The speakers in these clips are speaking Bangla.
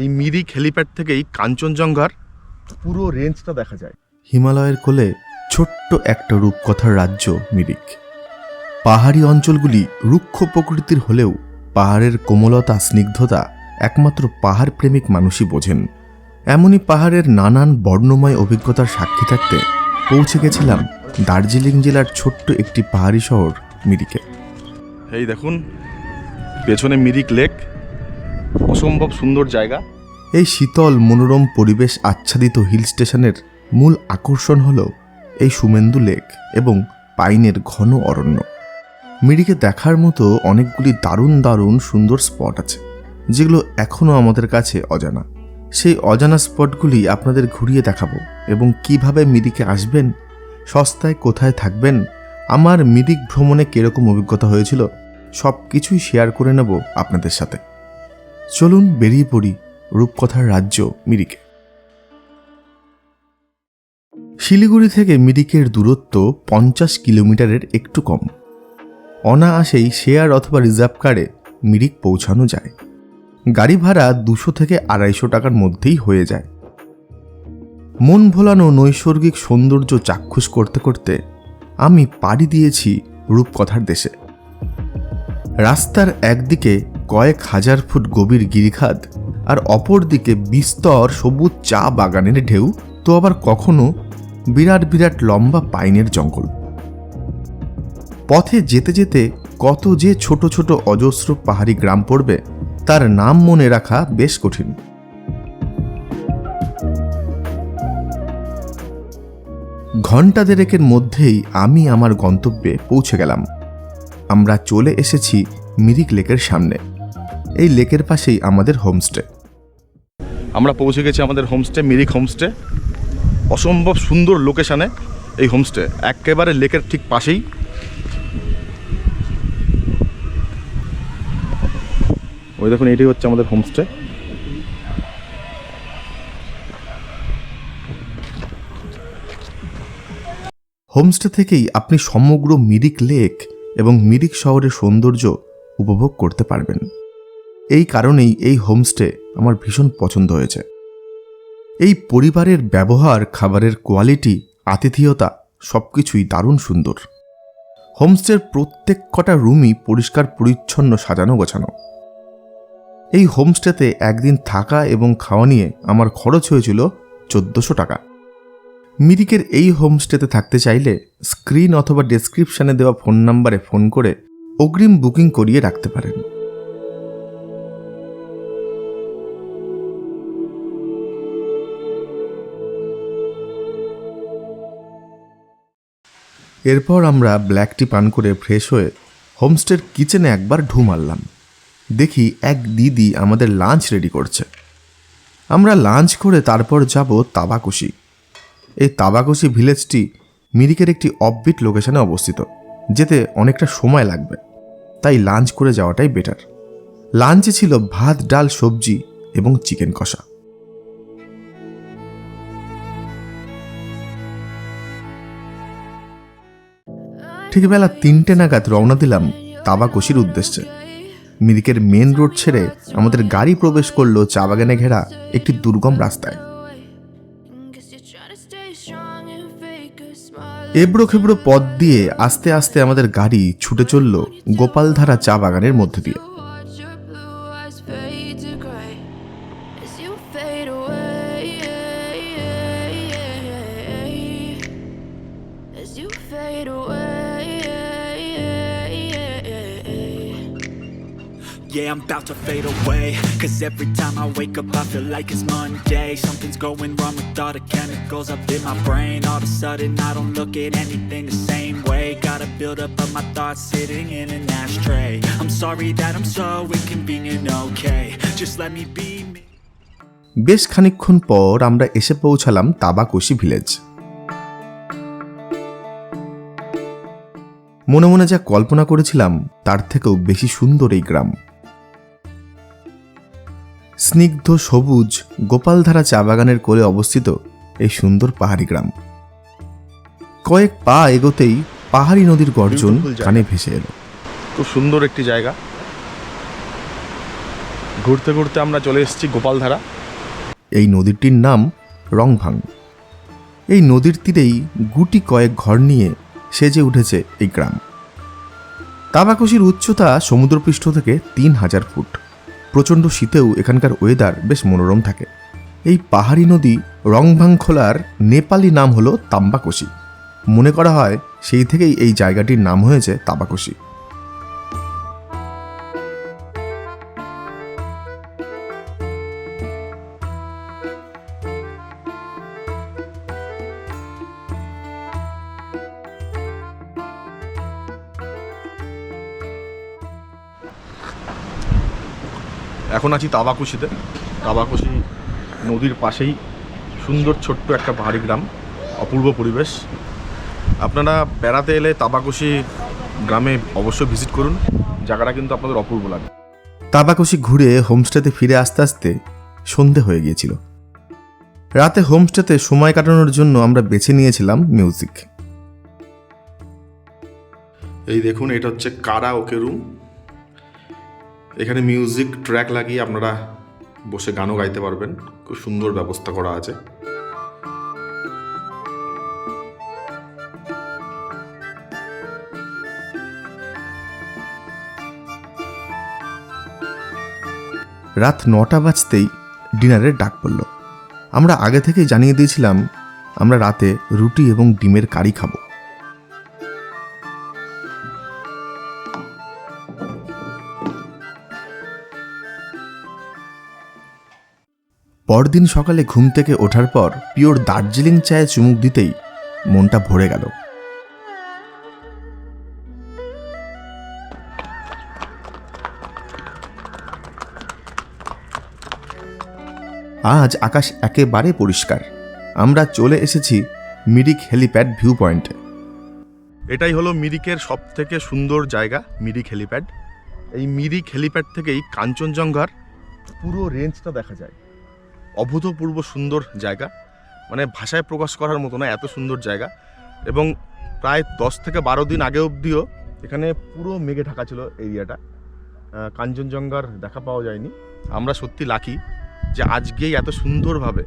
এই মিরিক হেলিপ্যাড থেকেই কাঞ্চনজঙ্ঘার পুরো রেঞ্জটা দেখা যায়। হিমালয়ের কোলে ছোট্ট একটা রূপকথার রাজ্য মিরিক। পাহাড়ি অঞ্চলগুলি রুক্ষ প্রকৃতির হলেও পাহাড়ের কোমলতা স্নিগ্ধতা একমাত্র পাহাড় প্রেমিক মানুষই বোঝেন। এমনই পাহাড়ের নানান বর্ণময় অভিজ্ঞতার সাক্ষী থাকতে পৌঁছে গেছিলাম দার্জিলিং জেলার ছোট্ট একটি পাহাড়ি শহর মিরিকে। এই দেখুন পেছনে মিরিক লেক অসম্ভব সুন্দর জায়গা। এই শীতল, মনোরম পরিবেশ আচ্ছাদিত হিল স্টেশনের মূল আকর্ষণ হল এই সুমেন্দু লেক এবং পাইনের ঘন অরণ্য। মিরিকে দেখার মতো অনেকগুলি দারুণ দারুণ সুন্দর স্পট আছে, যেগুলো এখনও আমাদের কাছে অজানা। সেই অজানা স্পটগুলি আপনাদের ঘুরিয়ে দেখাবো এবং কীভাবে মিরিকে আসবেন, সস্তায় কোথায় থাকবেন, আমার মিরিক ভ্রমণে কীরকম অভিজ্ঞতা হয়েছিল সব কিছুই শেয়ার করে নেব আপনাদের সাথে। চলুন বেরিয়ে পড়ি রূপকথার রাজ্য মিরিকে। শিলিগুড়ি থেকে মিরিকের দূরত্ব পঞ্চাশ কিলোমিটারের একটু কম। অনায়াসেই শেয়ার অথবা রিজার্ভ কারে মিরিক পৌঁছানো যায়। গাড়ি ভাড়া দুশো থেকে আড়াইশো টাকার মধ্যেই হয়ে যায়। মন ভোলানো নৈসর্গিক সৌন্দর্য চাক্ষুষ করতে করতে আমি পাড়ি দিয়েছি রূপকথার দেশে। রাস্তার একদিকে কয়েক হাজার ফুট গভীর গিরিখাত আর অপর দিকে বিস্তর সবুজ চা বাগানের ঢেউ, তো আবার কখনো বিরাট বিরাট লম্বা পাইনের জঙ্গল। পথে যেতে যেতে কত যে ছোট ছোট অজস্র পাহাড়ি গ্রাম পড়বে, তার নাম মনে রাখা বেশ কঠিন। ঘণ্টা দেড়েকের মধ্যেই আমি আমার গন্তব্যে পৌঁছে গেলাম। আমরা চলে এসেছি মিরিক লেকের সামনে। এই লেকের পাশেই আমাদের হোমস্টে। আমরা পৌঁছে গেছি আমাদের হোমস্টে মিরিক হোমস্টে। অসম্ভব সুন্দর লোকেশানে এই হোমস্টে একেবারে লেকের ঠিক পাশেই। ওই দেখুন এটাই হচ্ছে আমাদের হোমস্টে। হোমস্টে থেকেই আপনি সমগ্র মিরিক লেক এবং মিরিক শহরের সৌন্দর্য উপভোগ করতে পারবেন। এই কারণেই এই হোমস্টে আমার ভীষণ পছন্দ হয়েছে। এই পরিবারের ব্যবহার, খাবারের কোয়ালিটি, আতিথেয়তা সবকিছুই দারুণ সুন্দর। হোমস্টের প্রত্যেক কটা রুমই পরিষ্কার, পরিচ্ছন্ন, সাজানো, গোছানো। এই হোমস্টেতে একদিন থাকা এবং খাওয়া নিয়ে আমার খরচ হয়েছিল চোদ্দোশো টাকা। মিরিকের এই হোমস্টেতে থাকতে চাইলে স্ক্রিন অথবা ডেসক্রিপশানে দেওয়া ফোন নাম্বারে ফোন করে অগ্রিম বুকিং করিয়ে রাখতে পারেন। এরপর আমরা ব্ল্যাক টি পান করে ফ্রেশ হয়ে হোমস্টের কিচেনে একবার ঢু মারলাম। দেখি এক দিদি আমাদের লাঞ্চ রেডি করছে। আমরা লাঞ্চ করে তারপর যাব তাবাকুশি। এই তাবাকুশি ভিলেজটি মিরিকের একটি অফবিট লোকেশনে অবস্থিত, যেতে অনেকটা সময় লাগবে। তাই লাঞ্চ করে যাওয়াটাই বেটার লাঞ্চে ছিল ভাত, ডাল, সবজি এবং চিকেন কষা। ঠিক বেলা তিনটে নাগাদ রওনা দিলাম তাবাকশির উদ্দেশ্যে। মিরিকের মেন রোড ছেড়ে আমাদের গাড়ি প্রবেশ করল চা বাগানে ঘেরা একটি দুর্গম রাস্তায়। এবড়ো খেবড়ো পথ দিয়ে আস্তে আস্তে আমাদের গাড়ি ছুটে চলল গোপালধারা চা বাগানের মধ্যে দিয়ে। Yeah, I'm about to fade away Cause every time I wake up I feel like it's Monday Something's going wrong with all the chemicals up in my brain All of a sudden I don't look at anything the same way Gotta build up of my thoughts sitting in an ashtray I'm sorry that I'm so inconvenient, okay Just let me be me বেশ খানিকক্ষণ পর আমরা এসে পৌঁছালাম তাবাকশি ভিলেজ মনে মনে যা কল্পনা করেছিলাম তার থেকেও বেশি সুন্দর এই গ্রাম স্নিগ্ধ সবুজ গোপালধারা চা বাগানের কোলে অবস্থিত এই সুন্দর পাহাড়ি গ্রাম। কয়েক পা এগোতেই পাহাড়ি নদীর গর্জন কানে ভেসে এলো। খুব সুন্দর একটি জায়গা। ঘুরতে ঘুরতে আমরা চলে এসেছি গোপালধারা। এই নদীটির নাম রংভাং এই নদীর তীরেই গুটি কয়েক ঘর নিয়ে সেজে উঠেছে এই গ্রাম। তাবাকশির উচ্চতা সমুদ্রপৃষ্ঠ থেকে তিন হাজার ফুট। প্রচণ্ড শীতেও এখানকার ওয়েদার বেশ মনোরম থাকে। এই পাহাড়ি নদী রংভাং খোলার নেপালি নাম হলো তাম্বাকশি। মনে করা হয় সেই থেকেই এই জায়গাটির নাম হয়েছে তাবাকশি এখন আছি তাবাকুশিতে। তাবাকুশি নদীর পাশেই সুন্দর ছোট্ট একটা পাহাড়ি গ্রাম অপূর্ব পরিবেশ। আপনারা বেড়াতে এলে তাবাকুশি গ্রামে অবশ্যই ভিজিট করুন। জায়গাটা কিন্তু আপনাদের অপূর্ব লাগে। তাবাকুশি ঘুরে হোমস্টেতে ফিরে আসতে আসতে সন্ধে হয়ে গিয়েছিল। রাতে হোমস্টেতে সময় কাটানোর জন্য আমরা বেছে নিয়েছিলাম মিউজিক। এই দেখুন এটা হচ্ছে কারা ওকে রুম। এখানে মিউজিক ট্র্যাক লাগিয়ে আপনারা বসে গানও গাইতে পারবেন। খুব সুন্দর ব্যবস্থা করা আছে। রাত নটা বাজতেই ডিনারের ডাক পড়ল। আমরা আগে থেকেই জানিয়ে দিয়েছিলাম, আমরা রাতে রুটি এবং ডিমের কারি খাব। পরদিন সকালে ঘুম থেকে ওঠার পর পিওর দার্জিলিং চায়ে চুমুক দিতেই মনটা ভরে গেল। আজ আকাশ একেবারে পরিষ্কার। আমরা চলে এসেছি মিরিক হেলিপ্যাড ভিউ পয়েন্টে এটাই হলো মিরিকের সব থেকে সুন্দর জায়গা, মিরিক হেলিপ্যাড। এই মিরিক হেলিপ্যাড থেকেই কাঞ্চনজঙ্ঘার পুরো রেঞ্জটা দেখা যায়। অভূতপূর্ব সুন্দর জায়গা। মানে ভাষায় প্রকাশ করার মতো না, এত সুন্দর জায়গা। এবং প্রায় দশ থেকে বারো দিন আগে অবধিও এখানে পুরো মেঘে ঢাকা ছিল এরিয়াটা। কাঞ্চনজঙ্ঘার দেখা পাওয়া যায়নি। আমরা সত্যি লাকি যে আজকেই এত সুন্দরভাবে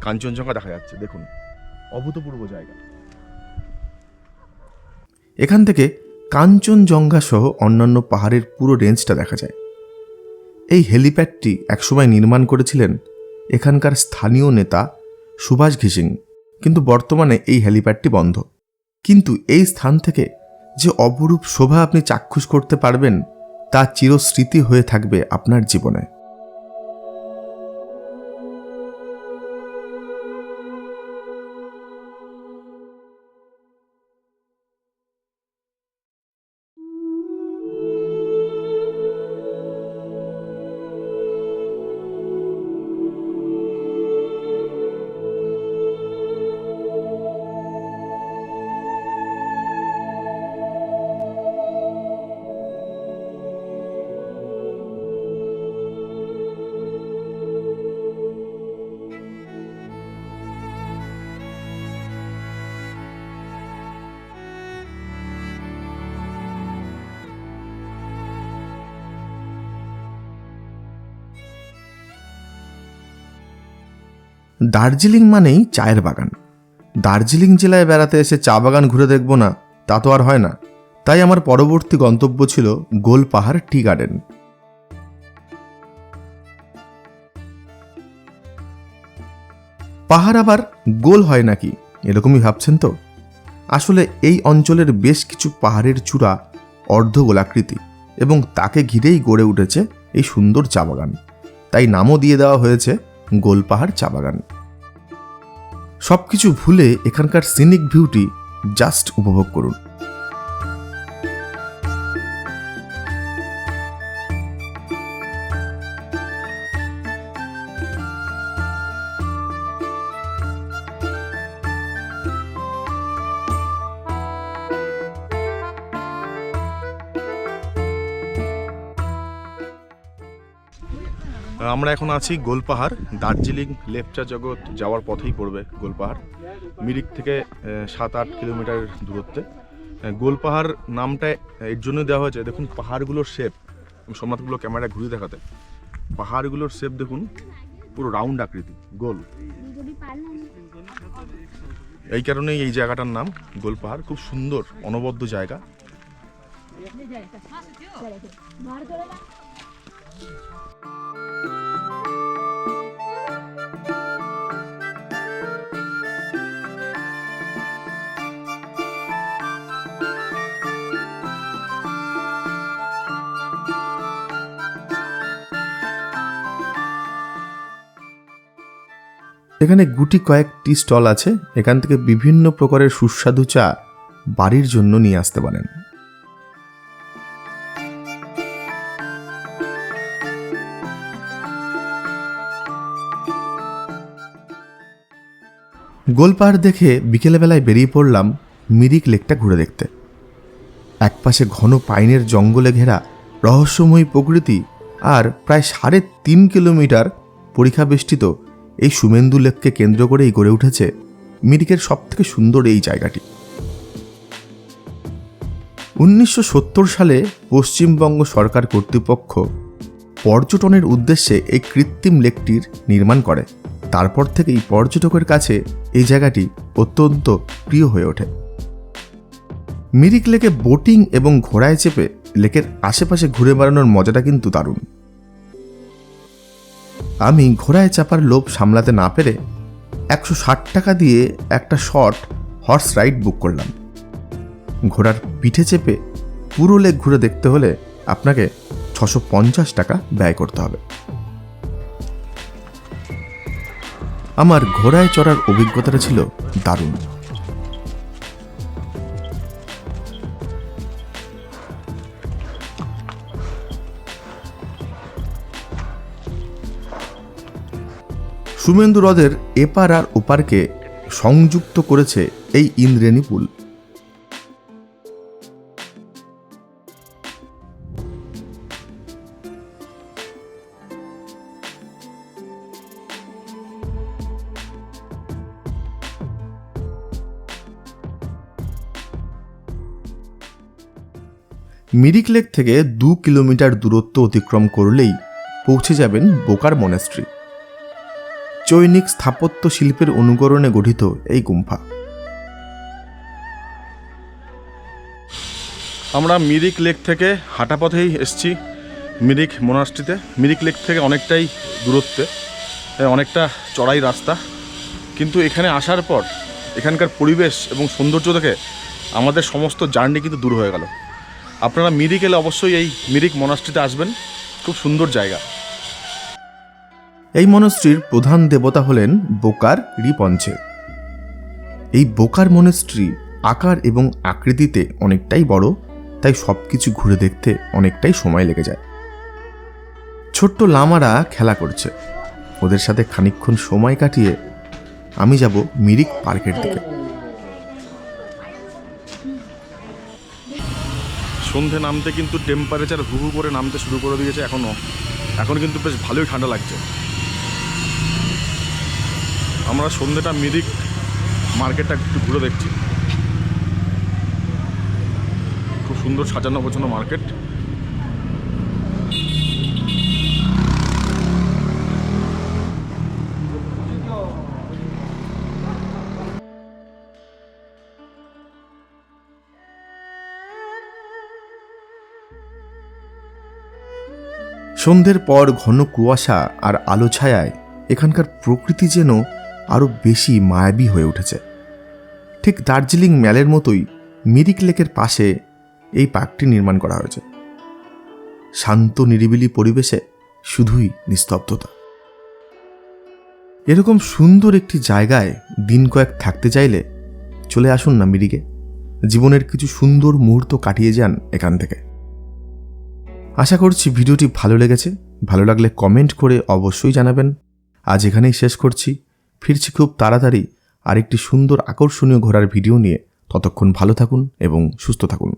কাঞ্চনজঙ্ঘা দেখা যাচ্ছে। দেখুন, অভূতপূর্ব জায়গা। এখান থেকে কাঞ্চনজঙ্ঘা সহ অন্যান্য পাহাড়ের পুরো রেঞ্জটা দেখা যায়। এই হেলিপ্যাডটি একসময় নির্মাণ করেছিলেন এখানকার স্থানীয় নেতা সুভাষ ঘিসিং। কিন্তু বর্তমানে এই হেলিপ্যাডটি বন্ধ। কিন্তু এই স্থান থেকে যে অপরূপ শোভা আপনি চাক্ষুষ করতে পারবেন, তা চিরস্মৃতি হয়ে থাকবে আপনার জীবনে। দার্জিলিং মানেই চায়ের বাগান। দার্জিলিং জেলায় বেড়াতে এসে চা বাগান ঘুরে দেখব না, তা তো আর হয় না। তাই আমার পরবর্তী গন্তব্য ছিল গোলপাহাড় টি গার্ডেন। পাহাড় আবার গোল হয় নাকি, এরকমই ভাবছেন তো? আসলে এই অঞ্চলের বেশ কিছু পাহাড়ের চূড়া অর্ধগোলাকৃতি এবং তাকে ঘিরেই গড়ে উঠেছে এই সুন্দর চা বাগান। তাই নামও দিয়ে দেওয়া হয়েছে গোলপাহাড় চা বাগান। সব কিছু ভুলে এখানকার সিনিক ভিউটি জাস্ট উপভোগ করুন। আমরা এখন আছি গোলপাহাড়। দার্জিলিং লেপচা জগৎ যাওয়ার পথেই পড়বে গোলপাহাড়। মিরিক থেকে সাত আট কিলোমিটার দূরত্বে। গোলপাহাড় নামটা এর জন্য দেওয়া হয়েছে। দেখুন, পাহাড়গুলোর শেপ সোমনাথগুলো ক্যামেরা ঘুরিয়ে দেখাতে। পাহাড়গুলোর শেপ দেখুন, পুরো রাউন্ড আকৃতি, গোল। এই কারণেই এই জায়গাটার নাম গোলপাহাড়। খুব সুন্দর, অনবদ্য জায়গা। এখানে গুটি কয়েকটি স্টল আছে। এখান থেকে বিভিন্ন প্রকারের সুস্বাদু চা বাড়ির জন্য নিয়ে আসতে পারেন। গোলপাহাড় দেখে বিকেলবেলায় বেরিয়ে পড়লাম মিরিক লেকটা ঘুরে দেখতে। একপাশে ঘন পাইনের জঙ্গলে ঘেরা রহস্যময়ী প্রকৃতি আর প্রায় সাড়ে তিন কিলোমিটার পরীক্ষা বেষ্টিত এই সুমেন্দু লেককে কেন্দ্র করেই গড়ে উঠেছে মিরিকের সবথেকে সুন্দর এই জায়গাটি। উনিশশো সত্তর সালে পশ্চিমবঙ্গ সরকার কর্তৃপক্ষ পর্যটনের উদ্দেশ্যে এই কৃত্রিম লেকটির নির্মাণ করে। তারপর থেকেই পর্যটকের কাছে এই জায়গাটি অত্যন্ত প্রিয় হয়ে ওঠে। মিরিক লেকে বোটিং এবং ঘোড়ায় চেপে লেকের আশেপাশে ঘুরে বেড়ানোর মজাটা কিন্তু দারুণ। আমি ঘোড়ায় চাপার লোভ সামলাতে না পেরে একশো ষাট টাকা দিয়ে একটা শর্ট হর্স রাইড বুক করলাম। ঘোড়ার পিঠে চেপে পুরো লেক ঘুরে দেখতে হলে আপনাকে ছশো পঞ্চাশ টাকা ব্যয় করতে হবে। আমার ঘোড়ায় চড়ার অভিজ্ঞতাটা ছিল দারুণ। সুমেন্দু হ্রদের এপার আর ওপারকে সংযুক্ত করেছে এই ইন্দ্রেণী পুল। মিরিক লেক থেকে দু কিলোমিটার দূরত্ব অতিক্রম করলেই পৌঁছে যাবেন বোকার মনেস্ট্রি। চৈনিক স্থাপত্য শিল্পের অনুকরণে গঠিত এই গুম্ফা। আমরা মিরিক লেক থেকে হাঁটা পথেই এসছি মিরিক মোনাস্ট্রিতে। মিরিক লেক থেকে অনেকটাই দূরত্বে অনেকটা চড়াই রাস্তা। কিন্তু এখানে আসার পর এখানকার পরিবেশ এবং সৌন্দর্য দেখে আমাদের সমস্ত জার্নি কিন্তু দূর হয়ে গেল। আপনারা মিরিক এলে অবশ্যই এই মিরিক মোনাস্ট্রিতে আসবেন। খুব সুন্দর জায়গা। এই মনস্ট্রির প্রধান দেবতা হলেন বোকার রিপঞ্চে। এই বোকার মনস্ট্রি আকার এবং আকৃতিতে অনেকটাই বড়, তাই সব কিছু ঘুরে দেখতে অনেকটাই সময় লেগে যায়। ছোট্ট লামারা খেলা করছে। ওদের সাথে খানিকক্ষণ সময় কাটিয়ে আমি যাব মিরিক পার্কের দিকে। সন্ধে নামতে কিন্তু টেম্পারেচার হু করে নামতে শুরু করে দিয়েছে এখনও এখন কিন্তু বেশ ভালোই ঠান্ডা লাগছে। আমরা সন্ধেটা মিরিক মার্কেটটা একটু ঘুরে দেখছি। খুব সুন্দর সাজানো গোছানো মার্কেট। সন্ধ্যের পর ঘন কুয়াশা আর আলো ছায়ায় এখানকার প্রকৃতি যেন আরও বেশি মায়াবী হয়ে উঠেছে। ঠিক দার্জিলিং ম্যালের মতোই মিরিক লেকের পাশে এই পার্কটি নির্মাণ করা হয়েছে। শান্ত, নিরিবিলি পরিবেশে শুধুই নিস্তব্ধতা। এরকম সুন্দর একটি জায়গায় দিন কয়েক থাকতে চাইলে চলে আসুন না মিরিকে। জীবনের কিছু সুন্দর মুহূর্ত কাটিয়ে যান এখান থেকে। আশা করছি ভিডিওটি ভালো লেগেছে। ভালো লাগলে কমেন্ট করে অবশ্যই জানাবেন। আজ এখানেই শেষ করছি। ফিরছি খুব তাড়াতাড়ি আরেকটি সুন্দর আকর্ষণীয় ঘোরার ভিডিও নিয়ে। ততক্ষণ ভালো থাকুন এবং সুস্থ থাকুন।